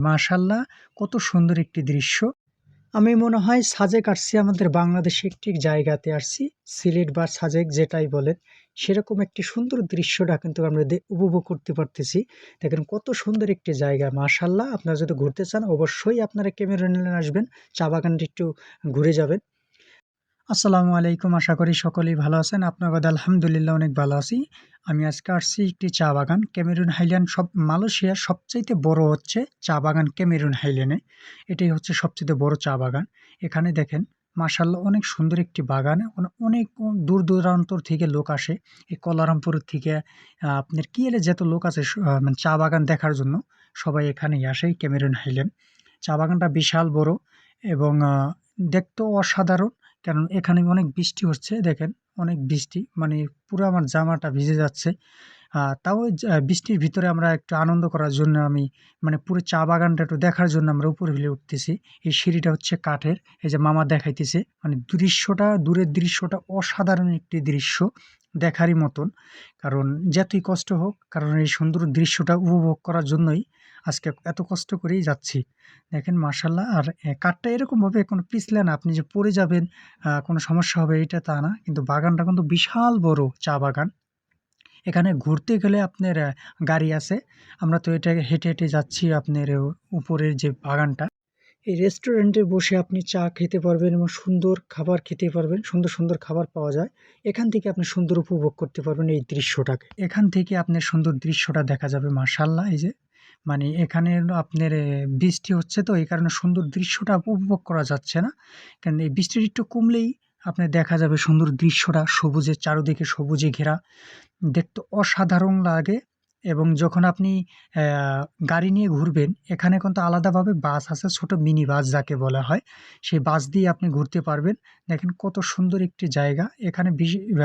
মাশাল্লাহ, কত সুন্দর একটি দৃশ্য। আমি মনে হয় সাজেক আসছি আমাদের বাংলাদেশে একটি জায়গাতে আসছি, সিলেট বা সাজেক যেটাই বলেন। সেরকম একটি সুন্দর দৃশ্যটা কিন্তু আমরা উপভোগ করতে পারতেছি। দেখেন কত সুন্দর একটি জায়গা, মাশাল্লাহ। আপনারা যদি ঘুরতে চান, অবশ্যই আপনারা ক্যামেরুনে আসবেন, চা বাগানটি একটু ঘুরে যাবেন। আসসালামু আলাইকুম, আশা করি সকলেই ভালো আছেন। আপনার আলহামদুলিল্লাহ অনেক ভালো আছি। আমি আজকে আসছি একটি চা বাগান। ক্যামেরুন হাইল্যান্ড সব, মালয়েশিয়ার সবচাইতে বড় হচ্ছে চা বাগান ক্যামেরুন হাইল্যান্ডে। এটাই হচ্ছে সবচেয়ে বড় চা বাগান। এখানে দেখেন মার্শাল্লাহ অনেক সুন্দর একটি বাগান। অনে- অনেক দূর দূরান্তর থেকে লোক আসে। এই কলারামপুর থেকে আপনার কি এলে যত লোক আছে মানে চা বাগান দেখার জন্য সবাই এখানেই আসে ক্যামেরুন হাইল্যান্ড। চা বাগানটা বিশাল বড় এবং দেখতেও অসাধারণ। কারণ এখানে অনেক বৃষ্টি হচ্ছে, দেখেন। অনেক বৃষ্টি মানে পুরো আমার জামাটা ভিজে যাচ্ছে। তাও বৃষ্টির ভিতরে আমরা একটু আনন্দ করার জন্য আমি মানে পুরো চা বাগানটা একটু দেখার জন্য আমরা উপরে ভিলে উঠতেছি। এই সিঁড়িটা হচ্ছে কাঠের, এই যে মামা দেখাইতেছে। মানে দৃশ্যটা, দূরের দৃশ্যটা অসাধারণ একটি দৃশ্য দেখারই মতন। কারণ যতই কষ্ট হোক, কারণ এই সুন্দর দৃশ্যটা উপভোগ করার জন্যই আজকে এত কষ্ট করেই যাচ্ছি। দেখেন মার্শাল্লাহ আর কাঠটা এরকমভাবে কোনো পিছলে না আপনি যে পড়ে যাবেন কোনো সমস্যা হবে এটা তা না, কিন্তু বাগানটা কিন্তু বিশাল বড় চা বাগান। এখানে ঘুরতে গেলে আপনার গাড়ি আছে। আমরা তো এটা হেঁটে হেঁটে যাচ্ছি আপনার উপরের যে বাগানটা। এই রেস্টুরেন্টে বসে আপনি চা খেতে পারবেন এবং সুন্দর খাবার খেতে পারবেন, সুন্দর সুন্দর খাবার পাওয়া যায়। এখান থেকে আপনি সুন্দর উপভোগ করতে পারবেন এই দৃশ্যটাকে। এখান থেকে আপনার সুন্দর দৃশ্যটা দেখা যাবে মার্শাল্লাহ এই যে। মানে এখানে আপনার বৃষ্টি হচ্ছে তো, এই কারণে সুন্দর দৃশ্যটা উপভোগ করা যাচ্ছে না। কারণ এই বৃষ্টির একটু কমলেই আপনার দেখা যাবে সুন্দর দৃশ্যটা, সবুজের চারদিকে সবুজে ঘেরা। দেখতে অসাধারণ লাগে এবং যখন আপনি গাড়ি নিয়ে ঘুরবেন, এখানে কিন্তু আলাদাভাবে বাস আছে, ছোট মিনি বাস যাকে বলা হয়। সেই বাস দিয়ে আপনি ঘুরতে পারবেন। দেখেন কত সুন্দর একটি জায়গা। এখানে বিশে-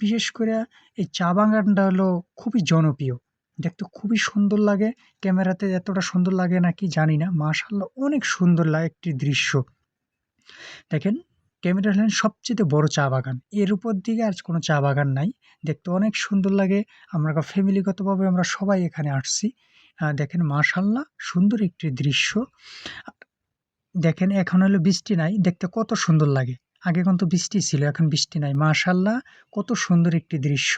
বিশেষ করে এই চা বাগানটা হলো খুবই জনপ্রিয়। দেখতে খুবই সুন্দর লাগে। ক্যামেরাতে এতটা সুন্দর লাগে নাকি জানি না। মাশাল্লাহ অনেক সুন্দর লাগে একটি দৃশ্য। দেখেন ক্যামেরা হলেন সবচেয়ে বড় চা বাগান। এর উপর দিকে আর কোনো চা বাগান নাই। দেখতে অনেক সুন্দর লাগে। আমরা ফ্যামিলিগতভাবে আমরা সবাই এখানে আসছি। দেখেন মাশাল্লাহ সুন্দর একটি দৃশ্য। দেখেন, এখন হলো বৃষ্টি নাই। দেখতে কত সুন্দর লাগে। আগে কিন্তু বৃষ্টি ছিল, এখন বৃষ্টি নাই। মাশাল্লাহ কত সুন্দর একটি দৃশ্য।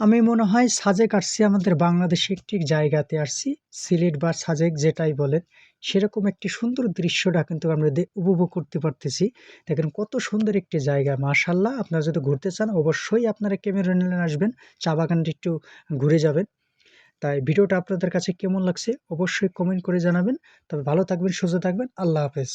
আমি মনে হয় সাজেক আসছি, আমাদের বাংলাদেশে একটি জায়গাতে আসছি, সিলেট বা সাজেক যেটাই বলেন, সেরকম একটি সুন্দর দৃশ্যটা কিন্তু আমরা উপভোগ করতে পারতেছি। দেখেন কত সুন্দর একটি জায়গা মাশাল্লাহ আপনারা যদি ঘুরতে চান, অবশ্যই আপনারা ক্যামেরুনে আসবেন, চা বাগানটি একটু ঘুরে যাবেন। তাই ভিডিওটা আপনাদের কাছে কেমন লাগছে, অবশ্যই কমেন্ট করে জানাবেন। তবে ভালো থাকবেন, সুস্থ থাকবেন। আল্লাহ হাফেজ।